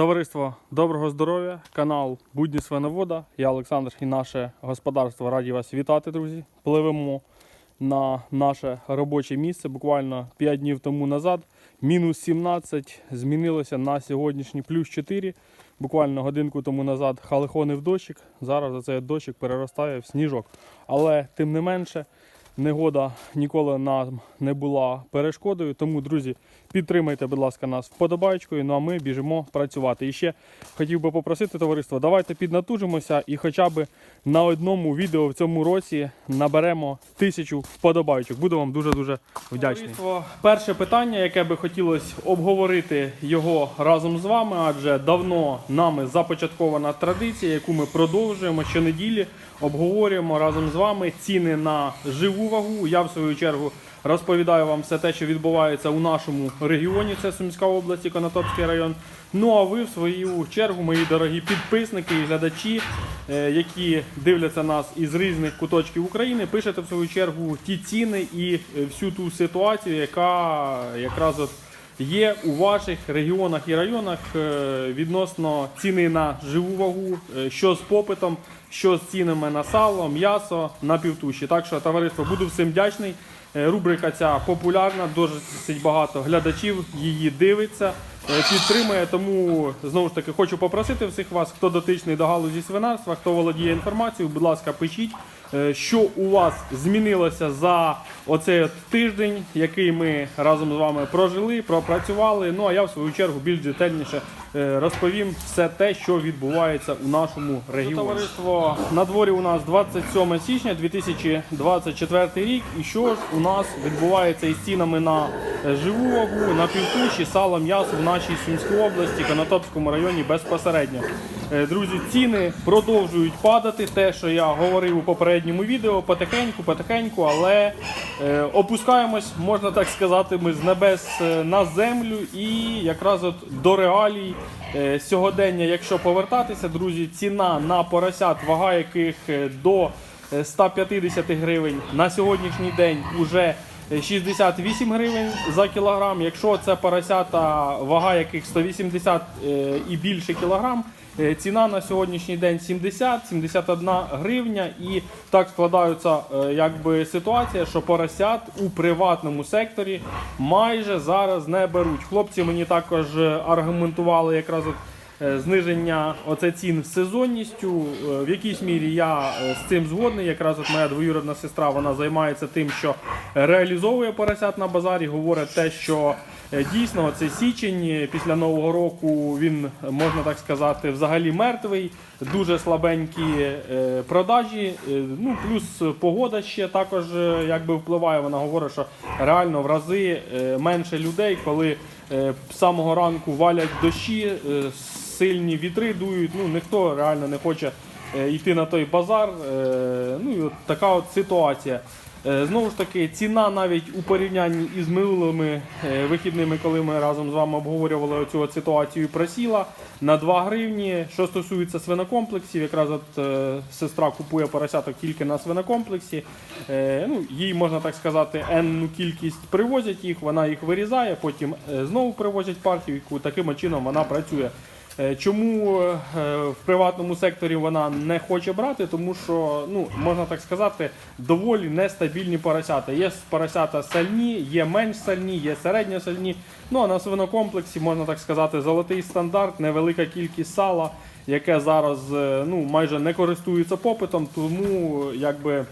Товариство доброго здоров'я, канал Будні Свиновода. Я Олександр і наше господарство раді вас вітати, друзі. Пливемо на наше робоче місце буквально 5 днів тому назад. Мінус 17 змінилося на сьогоднішній плюс 4. Буквально годинку тому назад халихонив дощик. Зараз цей дощик переростає в сніжок. Але тим не менше, негода ніколи нам не була перешкодою. Тому, друзі, підтримайте, будь ласка, нас вподобайкою. Ну а ми біжимо працювати. І ще хотів би попросити товариство, давайте піднатужимося і хоча б на одному відео в цьому році наберемо тисячу вподобайок. Буду вам дуже дуже вдячний. Перше питання, яке би хотілося обговорити його разом з вами, адже давно нами започаткована традиція, яку ми продовжуємо щонеділі, обговорюємо разом з вами ціни на живу вагу. Я в свою чергу розповідаю вам все те, що відбувається у нашому регіоні. Це Сумська область, і Конотопський район. Ну а ви в свою чергу, мої дорогі підписники і глядачі, е, які дивляться нас із різних куточків України, пишете в свою чергу ті ціни і всю ту ситуацію, яка якраз от є у ваших регіонах і районах е, відносно ціни на живу вагу, е, що з попитом, що з цінами на сало, м'ясо, на півтуші. Так що, товариство, буду всім вдячний. Е, Рубрика ця популярна, досить багато глядачів її дивиться, підтримує. Тому знову ж таки хочу попросити всіх вас, хто дотичний до галузі свинарства, хто володіє інформацією, будь ласка, пишіть, що у вас змінилося за оцей тиждень, який ми разом з вами прожили, пропрацювали. Ну а я в свою чергу більш детальніше е, розповім все те, що відбувається у нашому регіоні. Товариство на дворі у нас 27 січня 2024 рік. І що ж у нас відбувається із цінами на е, живу вагу, на півтуші, сало, м'ясо в нашій Сумській області, Конотопському районі безпосередньо. Е, Друзі, ціни продовжують падати. Те, що я говорив у попередньому відео, потихеньку, потихеньку, але е, опускаємось, можна так сказати, ми з небес е, на землю і якраз от до реалій е, сьогодення, якщо повертатися, друзі, ціна на поросят, вага яких е, до е, 150 гривень. На сьогоднішній день уже 68 гривень за кілограм. Якщо це поросята, вага яких 180 е, і більше кілограм, е, ціна на сьогоднішній день 70-71 гривня. І так складається е, якби ситуація, що поросят у приватному секторі майже зараз не беруть. Хлопці мені також аргументували якраз от зниження оце цін з сезонністю. Е, В якійсь мірі я е, з цим згодний. Якраз от моя двоюродна сестра вона займається тим, що реалізовує поросят на базарі. Говорить те, що е, дійсно цей січень е, після нового року він е, можна так сказати взагалі мертвий. Дуже слабенькі е, продажі. Е, Ну плюс погода ще також е, якби впливає. Вона говорить, що реально в рази е, менше людей, коли е, з самого ранку валять дощі, е, сильні вітри дують. Ну ніхто реально не хоче е, йти на той базар. Е, Ну і от така от ситуація. Е, Знову ж таки, ціна навіть у порівнянні із минулими вихідними, коли ми разом з вами обговорювали цю ситуацію, просіла на 2 гривні. Що стосується свинокомплексів, якраз от сестра купує поросяток тільки на свинокомплексі. Ну, їй можна так сказати, енну кількість привозять їх, вона їх вирізає, потім знову привозять партію, яку таким чином вона працює. Е, Чому е, в приватному секторі вона не хоче брати? Тому що, ну, можна так сказати, доволі нестабільні поросята. Є поросята сальні, є менш сальні, є середньо сальні. Ну а на свинокомплексі, можна так сказати, золотий стандарт, невелика кількість сала, яке зараз е, ну, майже не користується попитом, тому якби.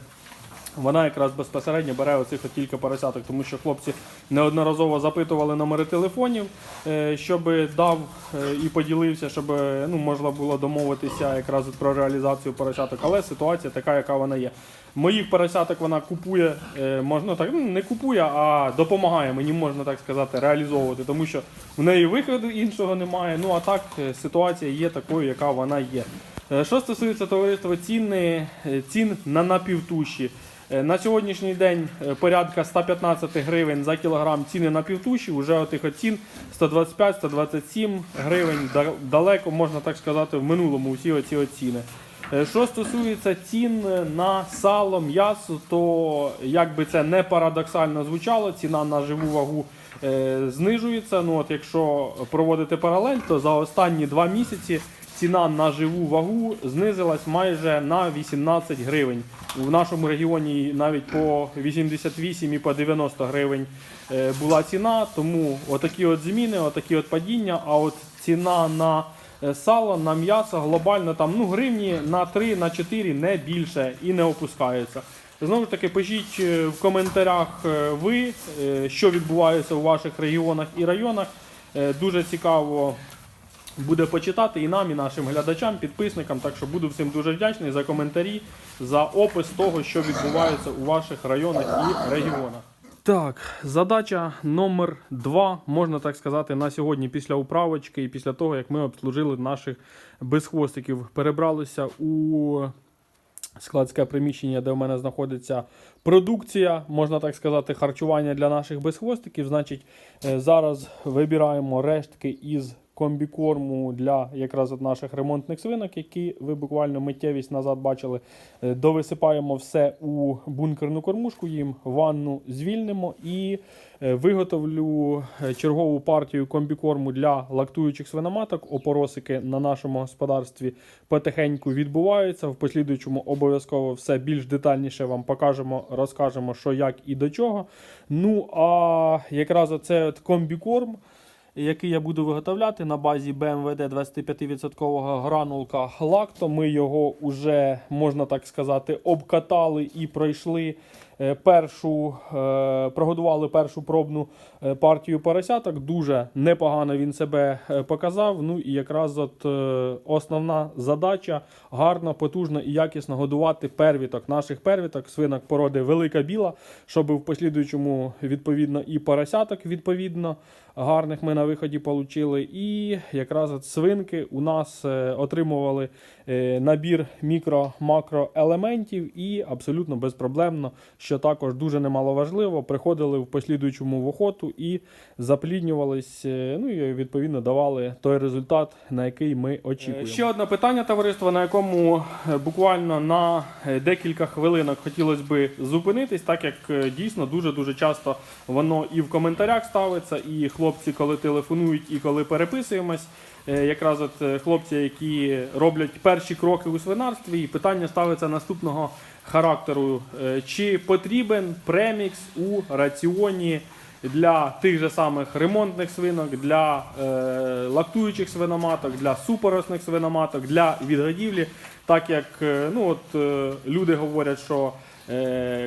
Вона якраз безпосередньо бере оцих от кілька поросяток, тому що хлопці неодноразово запитували номери телефонів, е, щоб дав е, і поділився, щоб е, ну, можна було домовитися якраз про реалізацію поросяток. Але ситуація така, яка вона є. Моїх поросяток вона купує, можна так, ну, не купує, а допомагає мені, можна так сказати, реалізовувати, тому що в неї виходу іншого немає. Ну а так ситуація є такою, яка вона є. Що стосується товариства ціни, цін на напівтуші. Е, На сьогоднішній день е, порядка 115 гривень за кілограм ціни на півтуші, вже отих от цін 125-127 гривень. Далеко, можна так сказати, в минулому всі оці от ціни. Е, Що стосується цін на сало, м'ясо, то як би це не парадоксально звучало, ціна на живу вагу знижується. Ну, от якщо проводити паралель, то за останні два місяці ціна на живу вагу знизилась майже на 18 гривень. В нашому регіоні навіть по 88 і по 90 гривень е, була ціна. Тому отакі от зміни, отакі от падіння. А от ціна на е, сало, на м'ясо глобально там ну, гривні на 3, на 4 не більше і не опускається. Знову ж таки, пишіть е, в коментарях ви, що відбувається у ваших регіонах і районах. Дуже цікаво буде почитати і нам, і нашим глядачам, підписникам. Так що буду всім дуже вдячний за коментарі, за опис того, що відбувається у ваших районах і регіонах. Так, задача номер два, можна так сказати, на сьогодні після управочки і після того, як ми обслужили наших безхвостиків. Перебралися у складське приміщення, де в мене знаходиться продукція, можна так сказати, харчування для наших безхвостиків. Значить, е, зараз вибираємо рештки із комбікорму для якраз от наших ремонтних свинок, які ви буквально миттєвість назад бачили. Е, Довисипаємо все у бункерну кормушку, їм ванну звільнимо і е, виготовлю е, чергову партію комбікорму для лактуючих свиноматок. Опоросики на нашому господарстві потихеньку відбуваються. В послідуючому обов'язково все більш детальніше вам покажемо, розкажемо, що як і до чого. Ну а якраз оце от комбікорм який я буду виготовляти на базі BMWD 25% гранулка лакто. Ми його вже, можна так сказати, обкатали і пройшли першу, е, прогодували першу пробну е, партію поросяток. Дуже непогано він себе е, показав. Ну і якраз от е, основна задача гарно, потужно і якісно годувати первіток, наших первіток, свинок породи велика біла, щоб в послідуючому відповідно і поросяток відповідно гарних ми на виході отримали. І якраз от свинки у нас е, отримували е, набір мікро-макроелементів і абсолютно безпроблемно, що також дуже немаловажливо, приходили в послідуючому в охоту і запліднювались, е, ну і відповідно давали той результат, на який ми очікуємо. Ще одне питання, товариство, на якому е, буквально на е, декілька хвилинок хотілося би зупинитись, так як е, дійсно дуже-дуже часто воно і в коментарях ставиться, і хлопці, коли телефонують, і коли переписуємось. Е, Якраз от е, хлопці, які роблять перші кроки у свинарстві, і питання ставиться наступного характеру: Е, чи потрібен премікс у раціоні для тих же самих ремонтних свинок, для е, лактуючих свиноматок, для супоросних свиноматок, для відгодівлі, так як ну от, е, люди говорять, що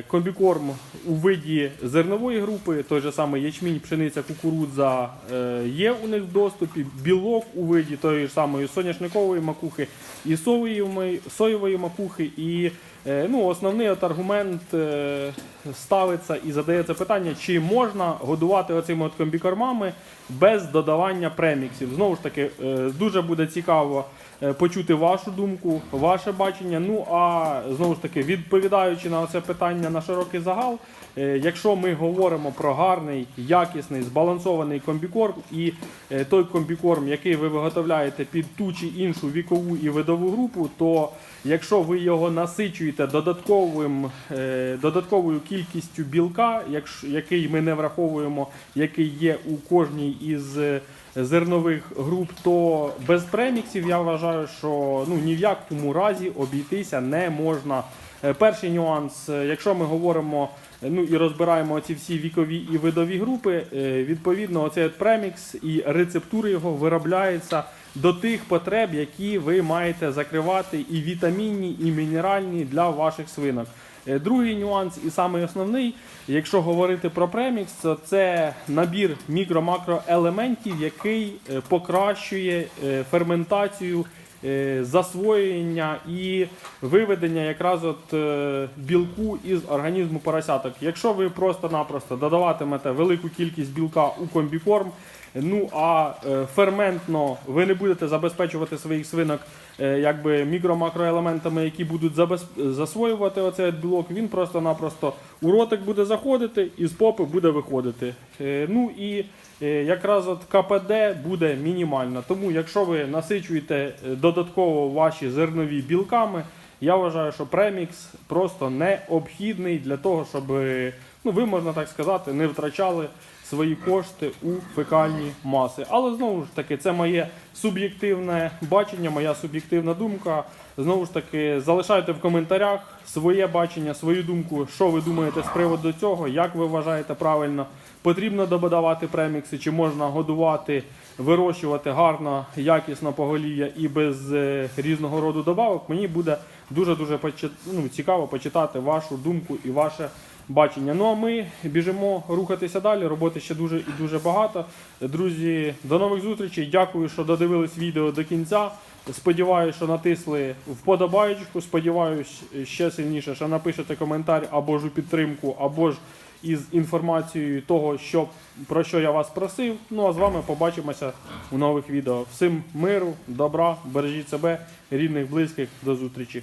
Комбікорм у виді зернової групи, той же самий ячмінь, пшениця, кукурудза е, є у них в доступі, білок у виді тої ж самої соняшникової макухи і соєвої, макухи. І е, ну, основний от аргумент е, ставиться і задається питання, чи можна годувати оцими от комбікормами без додавання преміксів. Знову ж таки, е, дуже буде цікаво е, почути вашу думку, ваше бачення. Ну а знову ж таки, відповідаючи на це питання на широкий загал, е, якщо ми говоримо про гарний, якісний, збалансований комбікорм і е, той комбікорм, який ви виготовляєте під ту чи іншу вікову і видову групу, то якщо ви його насичуєте додатковим, е, додатковою кількістю білка, який ми не враховуємо, який є у кожній із е, зернових груп, то без преміксів я вважаю, що ну, ні в якому разі обійтися не можна. Е, Перший нюанс, якщо ми говоримо ну, і розбираємо ці всі вікові і видові групи, відповідно, оцей премікс і рецептури його виробляються до тих потреб, які ви маєте закривати і вітамінні, і мінеральні для ваших свинок. Е, Другий нюанс, і самий основний, якщо говорити про премікс, то це набір мікро-макроелементів, який е, покращує е, ферментацію, засвоєння і виведення якраз от білку із організму поросяток. Якщо ви просто-напросто додаватимете велику кількість білка у комбікорм, ну а е, ферментно ви не будете забезпечувати своїх свинок е, якби мікро-макроелементами, які будуть забез- засвоювати оцей білок, він просто-напросто у ротик буде заходити і з попи буде виходити. Е, Ну і якраз от КПД буде мінімально. Тому якщо ви насичуєте додатково ваші зернові білками, я вважаю, що премікс просто необхідний для того, щоб ну, ви, можна так сказати, не втрачали свої кошти у фекальні маси. Але знову ж таки, це моє суб'єктивне бачення, моя суб'єктивна думка. Знову ж таки, залишайте в коментарях своє бачення, свою думку, що ви думаєте з приводу цього, як ви вважаєте правильно. Потрібно додавати премікси, чи можна годувати, вирощувати гарно, якісно поголів'я і без е, різного роду добавок. Мені буде дуже-дуже почи- ну, цікаво почитати вашу думку і ваше бачення. Ну а ми біжимо рухатися далі. Роботи ще дуже і дуже багато. Друзі, до нових зустрічей. Дякую, що додивились відео до кінця. Сподіваюся, що натисли вподобаєчку. Сподіваюсь, ще сильніше, що напишете коментар або ж у підтримку, або ж із інформацією того, що, про що я вас просив. Ну а з вами побачимося у нових відео. Всім миру, добра, бережіть себе, рідних, близьких. До зустрічі.